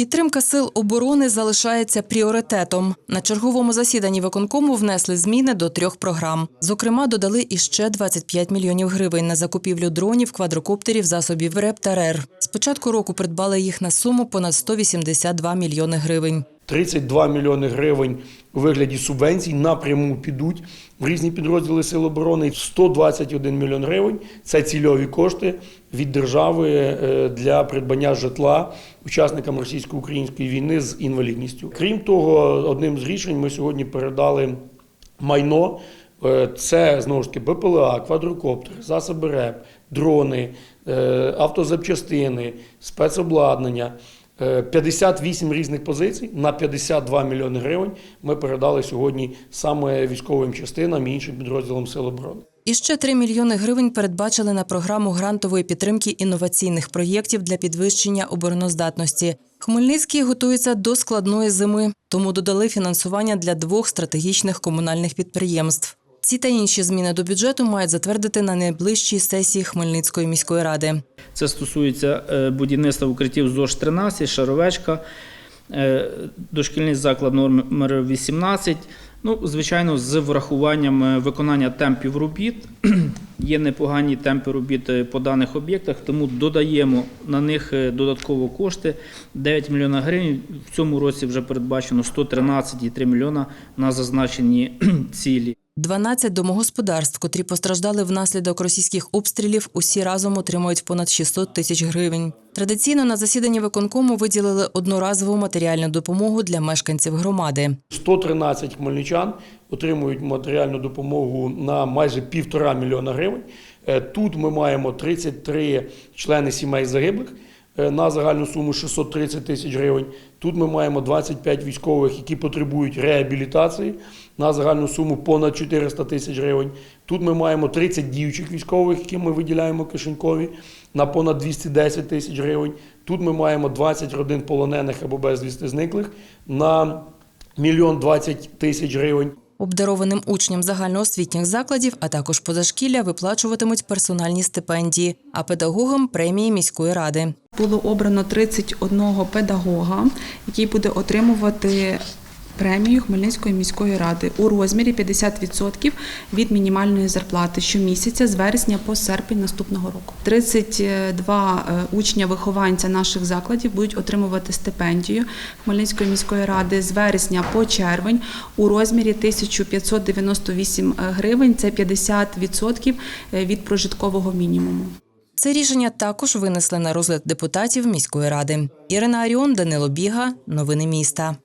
Підтримка сил оборони залишається пріоритетом. На черговому засіданні виконкому внесли зміни до трьох програм. Зокрема, додали іще 25 мільйонів гривень на закупівлю дронів, квадрокоптерів, засобів РЕП та РЕР. З початку року придбали їх на суму понад 182 мільйони гривень. 32 мільйони гривень у вигляді субвенцій напряму підуть в різні підрозділи Сил оборони. 121 мільйон гривень це цільові кошти від держави е, для придбання житла учасникам російсько-української війни з інвалідністю. Крім того, одним з рішень ми сьогодні передали майно. Е, Це знову ж таки БПЛА, квадрокоптери, засоби РЕП, дрони, е, автозапчастини, спецобладнання. Е, 58 різних позицій на 52 мільйони гривень ми передали сьогодні саме військовим частинам і іншим підрозділам Сил оборони. І ще 3 мільйони гривень передбачили на програму грантової підтримки інноваційних проєктів для підвищення обороноздатності. Хмельницький готується до складної зими, тому додали фінансування для двох стратегічних комунальних підприємств. Ці та інші зміни до бюджету мають затвердити на найближчій сесії Хмельницької міської ради. Це стосується е, будівництва укриттів ЗОЖ 13, Шаровечка, е, дошкільний заклад номер 18. Ну, звичайно, з врахуванням е, виконання темпів робіт. Є непогані темпи робіт по даних об'єктах, тому додаємо на них додатково кошти 9 мільйонів гривень. В цьому році вже передбачено 113,3 мільйона на зазначені цілі. 12 домогосподарств, котрі постраждали внаслідок російських обстрілів, усі разом отримують понад 600 тисяч гривень. Традиційно на засіданні виконкому виділили одноразову матеріальну допомогу для мешканців громади. 113 хмельничан отримують матеріальну допомогу на майже півтора мільйона гривень. Е, Тут ми маємо 33 члени сімей загиблих на загальну суму 630 тисяч гривень. Тут ми маємо 25 військових, які потребують реабілітації на загальну суму понад 400 тисяч гривень. Тут ми маємо 30 діючих військових, які ми виділяємо кишенькові на понад 210 тисяч гривень. Тут ми маємо 20 родин полонених або безвісти зниклих на мільйон 20 тисяч гривень. Обдарованим учням загальноосвітніх закладів, а також позашкілля виплачуватимуть персональні стипендії, а педагогам премії міської ради. Було обрано 31 педагога, який буде отримувати премію Хмельницької міської ради у розмірі 50% від мінімальної зарплати щомісяця з вересня по серпень наступного року. 32 е, учня-вихованця наших закладів будуть отримувати стипендію Хмельницької міської ради з вересня по червень у розмірі 1598 гривень. Це 50% від прожиткового мінімуму. Це рішення також винесли на розгляд депутатів міської ради. Ірина Аріон, Данило Біга. Новини міста.